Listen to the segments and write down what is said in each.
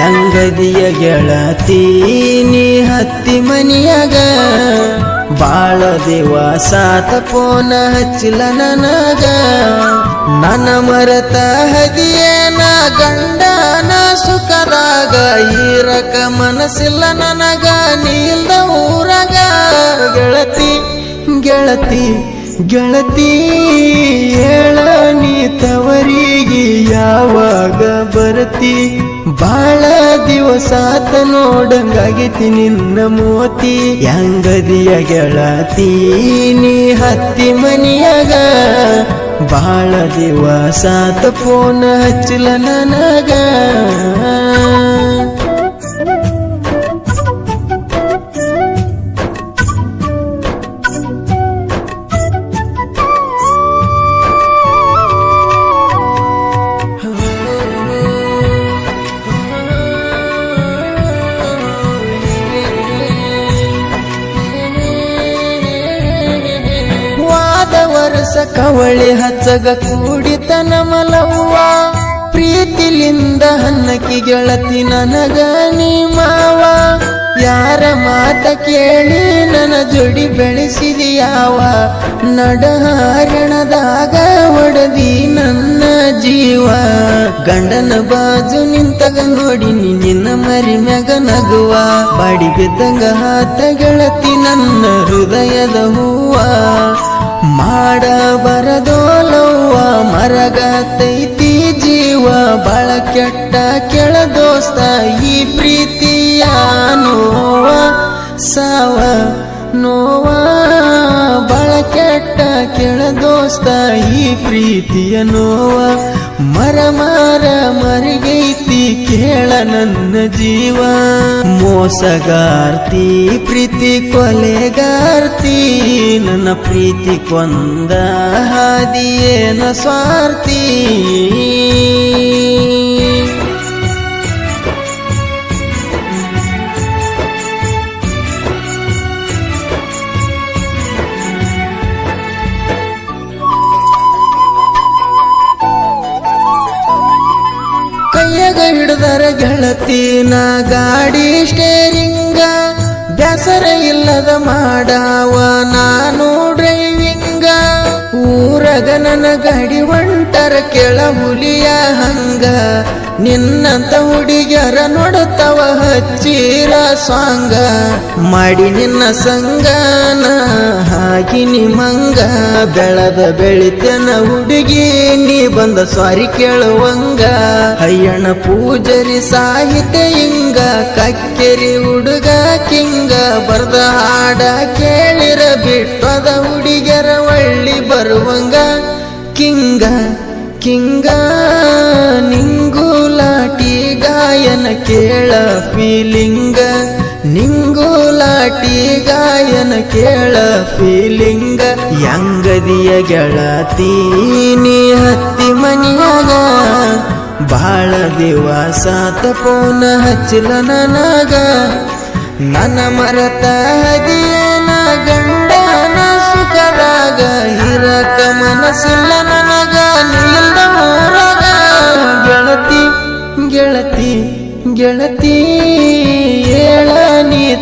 ಹೆಂಗದಿಯ ಗೆಳತಿ, ನೀ ಹತ್ತಿ ಮನಿಯಾಗ. ಬಾಳ ದಿವಸಾತ ಪೋನ ಹಚ್ಚಿಲ ನನಗ. ನನ್ನ ಮರತ ಹದಿಯೇನ ಗಂಡನ ಸುಖದಾಗ ಈರಕ ಮನಸ್ಸಿಲ್ಲ ನನಗ. ನೀಲ್ದ ಊರಗ ಗೆಳತಿ ಗೆಳತಿ ಗೆಳತಿ, ಹೇಳ ನೀ ತವರಿಗೆ ಯಾವಾಗ ಬರತಿ? ಬಾಳ ದಿವಸಾತ ನೋಡಂಗಾಗೈತಿ ನಿನ್ನ ಮೋತಿ. ಹೆಂಗದಿಯ ಗೆಳತಿ, ನೀ ಹತ್ತಿ ಮನಿಯಾಗ. ಬಾಳ ದಿವಸಾತ ಫೋನ್ ಹಚ್ಚಲ ನನಗ. ಕವಳಿ ಹಚ್ಚಗ ಕೂಡಿತನ ಮಲವ್ವ. ಪ್ರೀತಿಲಿಂದ ಹನ್ನಕಿ ಗೆಳತಿ ನನಗ ನೀ ಮಾವ. ಯಾರ ಮಾತ ಕೇಳಿ ನನ್ನ ಜೋಡಿ ಬೆಳೆಸಿದೆಯಾವ. ನಡಹಾರಣದಾಗ ಒಡದಿ ನನ್ನ ಜೀವ. ಗಂಡನ ಬಾಜು ನಿಂತಗ ನೋಡಿ ನಿನ್ನ ಮರಿ ಮ್ಯಾಗ ನಗುವ. ಬಾಡಿ ಬಿದ್ದಂಗ ಹಾತ ಗೆಳತಿ ನನ್ನ ಹೃದಯದ ಹೂವ. ಮಾಡ ಮರಗತೈತಿ ಜೀವ ಬಳ ಕೆಟ್ಟ ಕೆಳ ದೋಸ್ತ ಈ ಪ್ರೀತಿಯ ನೋವ, ಸಾವ, ನೋವ. ಬಳ ಕೆಟ್ಟ ಕೆಳ ದೋಸ್ತ ಈ ಪ್ರೀತಿಯ ನೋವ. ಮರ ಮರ ಮರಿಗೈತಿ ಕೇಳ ನನ್ನ ಜೀವ. ಮೋಸಗಾರ್ತಿ ಪ್ರೀತಿ ಕೊಲೆಗಾರ್ತಿ ನನ್ನ ಪ್ರೀತಿ ಕೊಂದ ಹಾದಿಯೇನ ಸ್ವಾರ್ಥಿ. ಹಿಡ್ದರ ಗೆಳತಿನ ಗಾಡಿ ಸ್ಟೇರಿಂಗ ಬ್ಯಾಸರ ಇಲ್ಲದ ಮಾಡಾವ ನಾನು ಡ್ರೈವಿಂಗ ಊರಗ ನನ್ನ ಗಾಡಿ ಒಂಟರ ಕೆಳ ಹುಲಿಯ ಹಂಗ. ನಿನ್ನಂತ ಹುಡುಗಿಯರ ನೋಡುತ್ತವ ಹಚ್ಚಿರ ಸಾಂಗ ಮಾಡಿ ನಿನ್ನ ಸಂಗನ ಹಾಕಿ ಮಂಗ, ಬೆಳದ ಬೆಳಿತನ ಹುಡುಗಿ, ನೀ ಬಂದ ಸ್ವಾರಿ ಕೇಳುವಂಗ. ಅಯ್ಯಣ್ಣ ಪೂಜರಿ ಸಾಹಿತ್ಯ ಹಿಂಗ ಕಕ್ಕೆರಿ ಹುಡುಗ ಕಿಂಗ. ಬರ್ದ ಹಾಡ ಕೇಳಿರ ಬಿಟ್ಟದ ಹುಡುಗಿಯರ ಒಳ್ಳಿ ಬರುವಂಗ. ಕಿಂಗ ಕಿಂಗ, ನಿಂಗುಲಾಟಿ ಗಾಯನ ಕೇಳ ಫೀಲಿಂಗ ನಿಂಗುಲಾಟಿ ಗಾಯನ ಕೇಳ ಫೀಲಿಂಗ ಯಂಗದಿಯ ಗೆಳತಿ ನೀ ಹತ್ತಿ ಮನಿಯಾಗ. ಬಾಳ ದಿವಸ ಪೋನ ಹಚ್ಚಿಲ ನನಗ. ನನ್ನ ಮರತ ಹದಿಯನ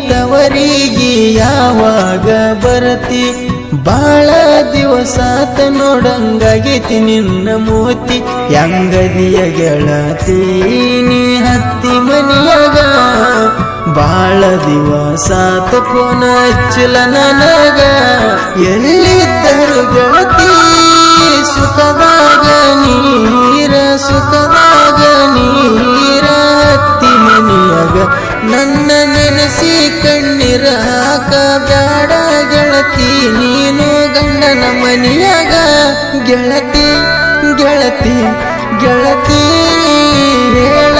ತವರಿಗೆ ಯಾವಾಗ ಬರತಿ? ಬಾಳ ದಿವಸಾತ ನೋಡಂಗಾಗೈತಿ ನಿನ್ನ ಮೂತಿ. ಯಂಗದಿಯ ಗೆಳತಿ ನೀ ಹತ್ತಿ ಮನಿಯಾಗ. ಬಾಳ ದಿವಸಾತ ಪೋನ ಹಚ್ಚಲ ನನಗ. ಎಲ್ಲಿದ್ದರು ಗೆಳತಿ? ಸುಖದಾಗ ನೀರ ಸುಖದಾಗ ನೀರ ಗೆಳತಿ ಗೆಳತಿ ಗೆಳತಿ ಹೇಳ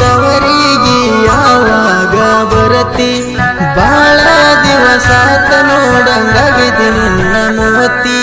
ತವರಿಗೆ ಯಾವಾಗ ಬರತಿ? ಬಾಳ ದಿವಸ ನೋಡಂಗವಿದೆ ನಿನ್ನ ಮೂವತಿ